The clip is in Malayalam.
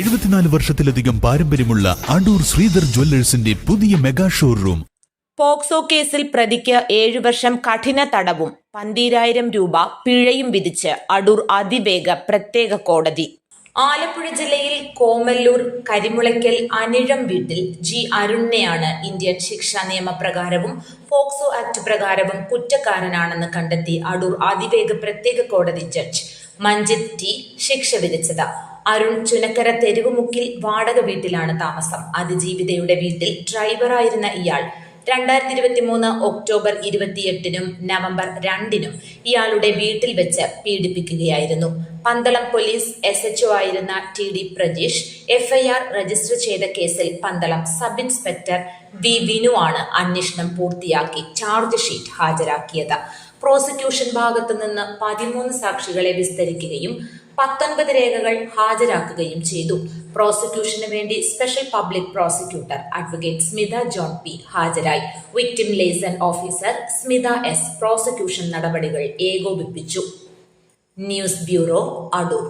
എഴുപത്തിനാല് വർഷത്തിലധികം പാരമ്പര്യമുള്ള അടൂർ ശ്രീധർ ജ്വല്ലേഴ്സിന്റെ പുതിയ മെഗാ ഷോറൂം. പോക്സോ കേസിൽ പ്രതിക്ക് ഏഴു വർഷം കഠിന തടവും പന്തീരായിരം രൂപ പിഴയും വിധിച്ച് അടൂർ അതിവേഗ പ്രത്യേക കോടതി. ആലപ്പുഴ ജില്ലയിൽ കോമല്ലൂർ കരിമുളയ്ക്കൽ അനിഴം വീട്ടിൽ ജി അരുണിനെയാണ് ഇന്ത്യൻ ശിക്ഷാ നിയമപ്രകാരവും ഫോക്സോ ആക്ട് പ്രകാരവും കുറ്റക്കാരനാണെന്ന് കണ്ടെത്തി അടൂർ അതിവേഗ പ്രത്യേക കോടതി ജഡ്ജ് മഞ്ജിത് ടി ശിക്ഷ വിധിച്ചത്. അരുൺ ചുനക്കര തെരുവുമുക്കിൽ വാടക വീട്ടിലാണ് താമസം. അതിജീവിതയുടെ വീട്ടിൽ ഡ്രൈവറായിരുന്ന ഇയാൾ. രണ്ടായിരത്തി ഇരുപത്തി മൂന്ന് ഒക്ടോബർ ഇരുപത്തിയെട്ടിനും നവംബർ രണ്ടിനും ഇയാളുടെ വീട്ടിൽ വെച്ച് പീഡിപ്പിക്കുകയായിരുന്നു. Pandalam police S H O ആയിരുന്ന T D Prajeesh FIR register ചെയ്ത കേസിൽ Pandalam sub inspector V Vinu ആണ് അന്വേഷണം പൂർത്തിയാക്കി ചാർജ് ഷീറ്റ് ഹാജരാക്കിയത്. പ്രോസിക്യൂഷൻ ഭാഗത്തു നിന്ന് പതിമൂന്ന് സാക്ഷികളെ വിസ്തരിക്കുകയും പത്തൊൻപത് രേഖകൾ ഹാജരാക്കുകയും ചെയ്തു. പ്രോസിക്യൂഷന് വേണ്ടി special public prosecutor advocate Smitha John P ഹാജരായി. Victim liaison officer Smitha S prosecution നടപടികൾ ഏകോപിപ്പിച്ചു. News bureau Adoor.